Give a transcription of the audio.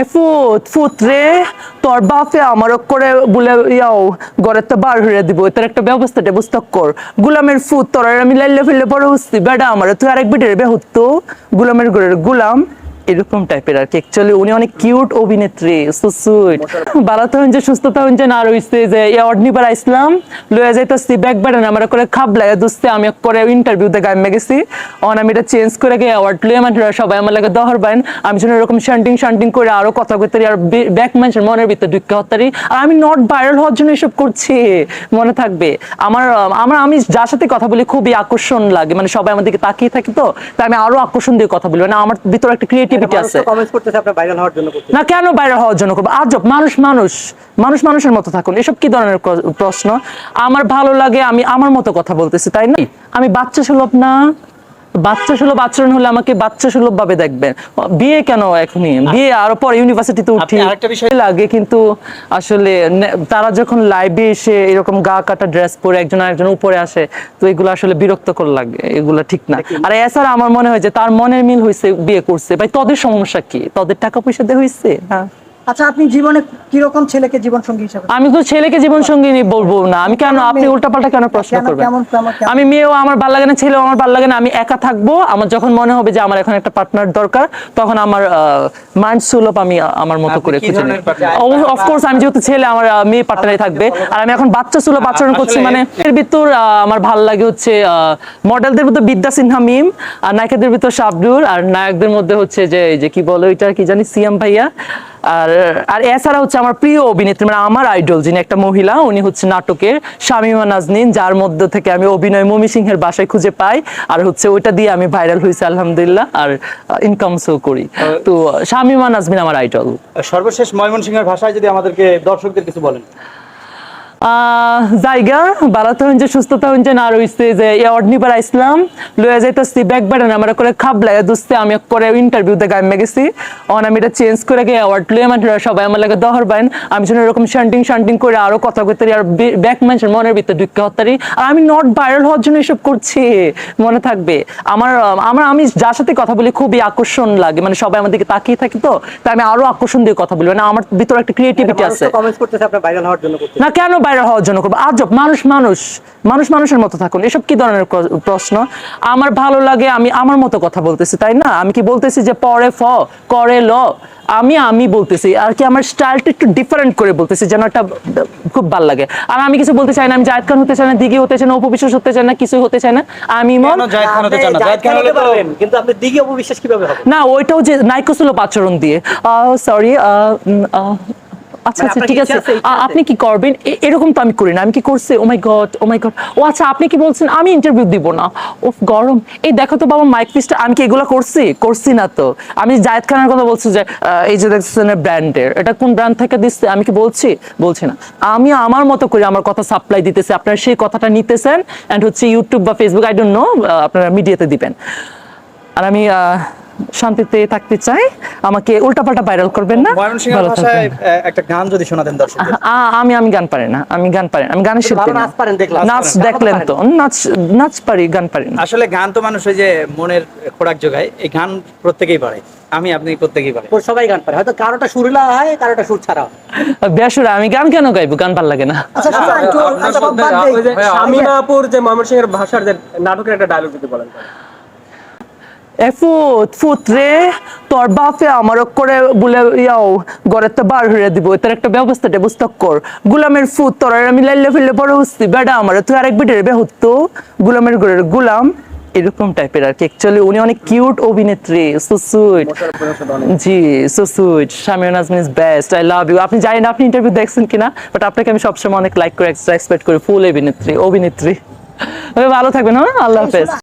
এ ফুত ফুত রে, তোর বাপে আমার করে বলে ইয়াও ঘরের তো বার হয়ে দিব তোর একটা ব্যবস্থা ব্যবস্থা কর। গুলামের ফুত তোর আমি লাইলে ফেললে বড় হচ্ছি, বেডা, আমার তুই আরেক বেডের বেহত্ত হতো গুলামের ঘরের গুলাম এরকম টাইপের আর কি। অ্যাকচুয়ালি উনি অনেক কিউট অভিনেত্রী সো সুইট বালাতে হন যে সুস্থতা হন যে না রইছে যে অ্যাওয়ার্ড নিবার আইসলাম লয়ে যাইতাছি ব্যাক বাটন আমার করে খাপ লাগে দুসতে আমি করে ইন্টারভিউ তে গাইমে গেছি। অন, আমি এটা চেঞ্জ করে গিয়ে অ্যাওয়ার্ড লয়ে মানে সবাই আমার লাগে দহর বাইন। আমি যেন এরকম শান্টিং শান্টিং করে আরও কথা কইতে আর ব্যাক মানুষের মনের ভিতরে ঢুকে হতারি। আর আমি নট ভাইরাল হওয়ার জন্য এসব করছি, মনে থাকবে। আমার আমার, আমি যার সাথে কথা বলি খুবই আকর্ষণ লাগে মানে সবাই আমার দিকে তাকিয়ে থাকি তো, তাই আমি আরও আকর্ষণ দিয়ে কথা বলি। মানে আমার ভিতরে একটা ক্রিয়েটিভিটি আছে। কমেন্টস করতেছে আপনার ভাইরাল হওয়ার জন্য না কেন বাইরে হওয়ার জন্য করব? আজব মানুষ মানুষ। মানুষ মানুষের মতো থাকুন। এসব কি ধরনের প্রশ্ন? আমার ভালো লাগে আমি আমার মতো কথা বলতেছি তাই না? আমি বাচ্চা সুলভ না। বাচ্চা সুলভ আচরণ হলে আমাকে বাচ্চা সুলভ ভাবে দেখবেন। বিয়ে কেন এখনই? বিয়ে আরও পর ইউনিভার্সিটিতে উঠি। আরেকটা বিষয়- লাগে কিন্তু আসলে তারা যখন লাইভে এসে এরকম গা কাটা ড্রেস পরে একজন আরেকজন উপরে আসে তো এগুলো আসলে বিরক্তকর লাগে। এগুলো ঠিক না। আর এছাড়া আমার মনে হয় যে তার মনের মিল হয়েছে বিয়ে করছে। ভাই তোদের সমস্যা কি? তোদের টাকা পয়সা দিয়ে হয়েছে হ্যাঁ। আচ্ছা আপনি জীবনে কীরকম ছেলেকে জীবন সঙ্গী হিসাবে আমি তো ছেলেকে জীবন সঙ্গী বলব না। আমি কেন? আপনি উল্টাপাল্টা কেন প্রশ্ন করবেন? আমি মেয়েও আমার ভালো লাগে না ছেলেও আমার ভালো লাগে না আমি একা থাকব। আমার যখন মনে হবে যে আমার এখন একটা পার্টনার দরকার তখন আমার মাইন্ড সুলভ আমি আমার মতো করে কি খুঁজে নিই? অফকোর্স আমি যেহেতু ছেলে আমার মেয়ে পার্টনারই থাকবে। আর আমি এখন বাচ্চা সুলভ আচরণ করছি মানে এর ভিতর আহ, আমার ভালো লাগে হচ্ছে মডেলদের ভিতর বিদ্যা সিনহা মিম আর নায়িকাদের ভিতর শাবনুর আর নায়কদের মধ্যে হচ্ছে যে যে কি বলো এটা কি জানি সিএম ভাইয়া। আর আর এছাড়া হচ্ছে আমার প্রিয় অভিনেত্রী মানে আমার আইডল যিনি একটা মহিলা উনি হচ্ছে নাটকের শামিমা নাজনীন যার মধ্যে থেকে আমি অভিনয় মমি সিংহের বাসায় খুঁজে পাই। আর হচ্ছে ওইটা দিয়ে আমি ভাইরাল হয়েছি আলহামদুলিল্লাহ। আর ইনকাম শো করি। তো শামিমা নাজমিন আমার আইডল সর্বশেষ ময়মনসিংহের ভাষায় যদি আমাদেরকে দর্শকদের কিছু বলেন। জায়গা বালাতে হন যে সুস্থতা হন যে না রইছে যে অ্যাওয়ার্ড নিবার আইসলাম লয়ে যাইতাছি ব্যাক বাটন আমার করে খাপ লাগে দুসতে আমি করে ইন্টারভিউ তে গাইমে গেছি। অন আমি এটা চেঞ্জ করে গিয়ে অ্যাওয়ার্ড লয়ে মানে সবাই আমার লাগে দহর বাইন। আমি যেন এরকম শান্টিং শান্টিং করে আরও কথা কইতে আর ব্যাক মানুষের মনের ভিতরে ঢুকে হতারি। আর আমি নট ভাইরাল হওয়ার জন্য এসব করছি মনে থাকবে। আমার আমার আমি যার সাথে কথা বলি খুবই আকর্ষণ লাগে মানে সবাই আমার দিকে তাকিয়ে থাকি তো তাই আমি আরও আকর্ষণ দিয়ে কথা বলি। মানে আমার ভিতরে একটা ক্রিয়েটিভিটি আছে। না কেন বাইরে হওয়ার জন্য করব। আজব মানুষ মানুষ মানুষ মানুষের মতো থাকুন। এসব কি ধরনের প্রশ্ন? আমার ভালো লাগে আমি আমার মতো কথা বলতেছি তাই না? আমি কি বলতেছি যে পরে ফ করে ল? আমি আমি বলতেছি আর কি আমার স্টাইলটা একটু ডিফারেন্ট করে বলতেছি যেন একটা খুব ভালো লাগে। আর আমি কিছু বলতে চাই না আমি জায়দ খান হতে চাই না দিঘি হতে চাই না উপবিশ্বাস হতে চাই না কিছু হতে চাই না। আমি মন না? কিন্তু আপনি দিঘি অপবিশ্বাস কীভাবে ওইটাও যে নাইকোসুলভ আচরণ দিয়ে। সরি আচ্ছা মানে আচ্ছা ঠিক আছে? আপনি কি করবেন? এরকম তো আমি করি না। আমি কি করছি? ও মাই গড ও মাই গড ও আচ্ছা আপনি কি বলছেন? আমি ইন্টারভিউ দিব না। ওফ গরম। এই দেখো তো বাবা মাইক পিসটা আমি কি এগুলো করছি? করছি না তো। আমি জায়েদ খানের কথা বলছি যে এই যে দেখছেন ব্র্যান্ডের এটা কোন ব্র্যান্ড থেকে দিচ্ছে? আমি কি বলছি? বলছি না। আমি আমার মতো করে আমার কথা সাপ্লাই দিতেছি আপনারা সেই কথাটা নিতেছেন এন্ড হচ্ছে ইউটিউব বা ফেসবুক আই ডোন্ট নো আপনারা মিডিয়াতে দিবেন। আর আমি শান্তিতে থাকতে চাই। আমাকে উল্টাপাল্টা ভাইরাল করবেন না। একটা গান যদি শোনাতেন দর্শকদের। আ- আমি আমি গান পারি না। আমি গান পারি আমি গানের শিল্পী নাচ পারেন দেখলাম। নাচ নাচ দেখলেন তো। নাচ নাচ পারি গান পারি না। আসলে গান তো মানুষ ওই যে মনের খোরাক যোগায়। এই গান প্রত্যেকেই পারে। আমি আপনি প্রত্যেকেই পারে সবাই গান পারে। হয়তো কারোটা সুরলা হয় কারোটা সুর ছাড়া হয়। বেসুরা আমি গান কেন গাইবো? গান ভালো লাগে না। আচ্ছা আপনার আচ্ছা। ওই যে যে ময়মনসিংহের ভাষার যে নাটকের একটা ডায়লগ যদি বলেন এ ফুত ফুত রে তোর বাপে আমার করে বলে ইয়াও তো বার হয়ে দিব এটার একটা ব্যবস্থা ব্যবস্থা কর গুলামের ফুত তোর আমি লাইলে ফেললে বড় হচ্ছি। বেডা আমার তুই আরেক বেডের বে হতো গুলামের গুলাম এরকম টাইপের আর কি। অ্যাকচুয়ালি উনি অনেক কিউট অভিনেত্রী so sweet ji so sweet Shamia Nazmin is best I love you আপনি জানেন আপনি ইন্টারভিউ দেখছেন কিনা বাট আপনাকে আমি সবসময় অনেক লাইক করে এক্সপেক্ট করি। ফুল অভিনেত্রী অভিনেত্রী। ভালো থাকবেন হ্যাঁ? আল্লাহ হাফেজ।